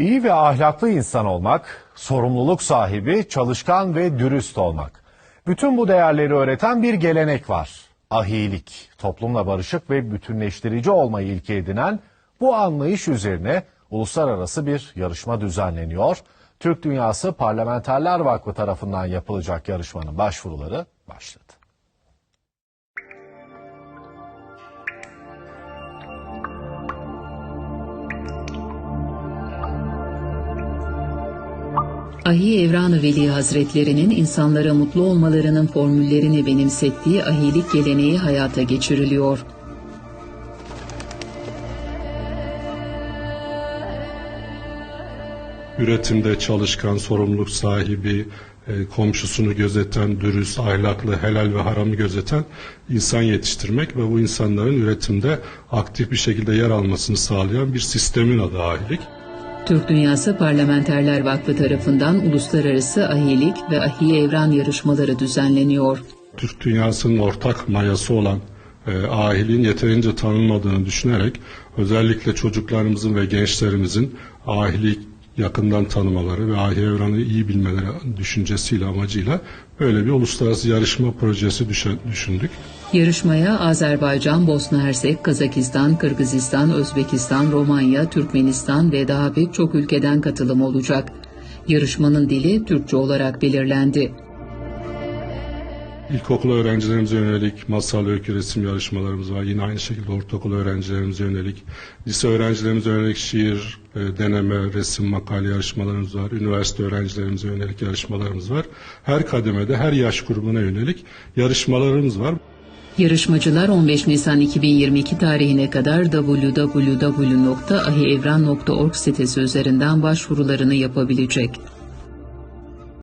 İyi ve ahlaklı insan olmak, sorumluluk sahibi, çalışkan ve dürüst olmak. Bütün bu değerleri öğreten bir gelenek var. Ahilik, toplumla barışık ve bütünleştirici olmayı ilke edinen bu anlayış üzerine uluslararası bir yarışma düzenleniyor. Türk Dünyası Parlamenterler Vakfı tarafından yapılacak yarışmanın başvuruları başladı. Ahi Evran-ı Veli Hazretlerinin insanlara mutlu olmalarının formüllerini benimsettiği ahilik geleneği hayata geçiriliyor. üretimde çalışkan, sorumluluk sahibi, e, komşusunu gözeten, dürüst, ahlaklı, helal ve haramı gözeten insan yetiştirmek ve bu insanların üretimde aktif bir şekilde yer almasını sağlayan bir sistemin adı ahilik. Türk Dünyası Parlamenterler Vakfı tarafından uluslararası ahilik ve ahi evran yarışmaları düzenleniyor. Türk dünyasının ortak mayası olan e, ahilin yeterince tanınmadığını düşünerek özellikle çocuklarımızın ve gençlerimizin ahili yakından tanımaları ve ahi evranı iyi bilmeleri düşüncesiyle amacıyla böyle bir uluslararası yarışma projesi düşündük. Yarışmaya Azerbaycan, Bosna Hersek, Kazakistan, Kırgızistan, Özbekistan, Romanya, Türkmenistan ve daha pek çok ülkeden katılım olacak. Yarışmanın dili Türkçe olarak belirlendi. İlkokul öğrencilerimize yönelik masal, öykü, resim yarışmalarımız var. Yine aynı şekilde ortaokul öğrencilerimize yönelik, lise öğrencilerimize yönelik şiir, e, deneme, resim, makale yarışmalarımız var. Üniversite öğrencilerimize yönelik yarışmalarımız var. Her kademede, her yaş grubuna yönelik yarışmalarımız var. Yarışmacılar 15 Nisan 2022 tarihine kadar www.ahievran.org sitesi üzerinden başvurularını yapabilecek.